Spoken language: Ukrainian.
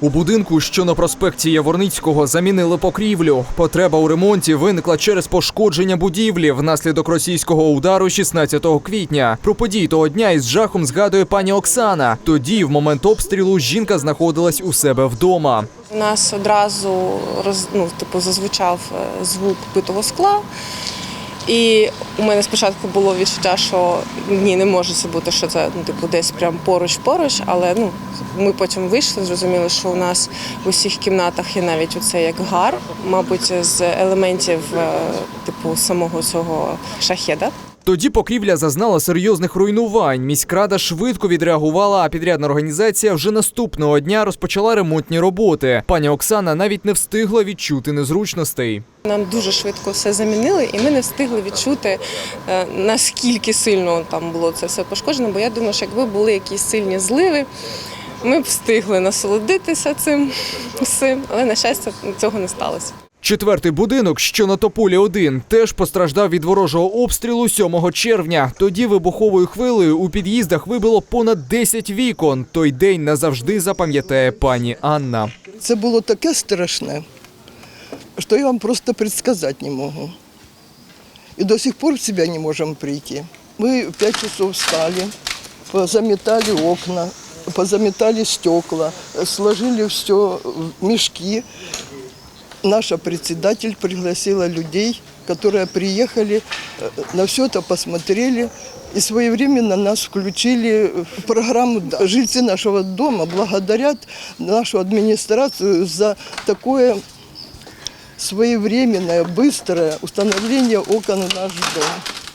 У будинку, що на проспекті Яворницького, замінили покрівлю. Потреба у ремонті виникла через пошкодження будівлі внаслідок російського удару 16 квітня. Про події того дня із жахом згадує пані Оксана. Тоді, в момент обстрілу, жінка знаходилась у себе вдома. У нас одразу роз, ну, типу, зазвучав е, звук битого скла. І у мене спочатку було відчуття, що ні, не може це бути, що це ну, типу, десь прям поруч-поруч, але ну, ми потім вийшли, зрозуміли, що у нас в усіх кімнатах є навіть оце як гар, мабуть, з елементів е, типу самого цього шахеда. Тоді покрівля зазнала серйозних руйнувань. Міськрада швидко відреагувала, а підрядна організація вже наступного дня розпочала ремонтні роботи. Пані Оксана навіть не встигла відчути незручностей. Нам дуже швидко все замінили, і ми не встигли відчути, е, наскільки сильно там було це все пошкоджено. Бо я думаю, що якби були якісь сильні зливи, ми б встигли насолодитися цим але на щастя цього не сталося. Четвертий будинок, що на Тополі 1, теж постраждав від ворожого обстрілу 7 червня. Тоді вибуховою хвилею у під'їздах вибило понад 10 вікон. Той день назавжди запам'ятає пані Анна. Це було таке страшне, що я вам просто предсказати не можу. І до сих пор в себя не можемо прийти. Ми в 5 часов встали, позаметали окна, позаметали стекла, сложили все в мешки Наша председатель пригласила людей, которые приехали, э, на все это посмотрели и своевременно нас включили в программу. Жильцы нашего дома благодарят нашу администрацию за такое своевременное, быстрое установление окон в наш дом.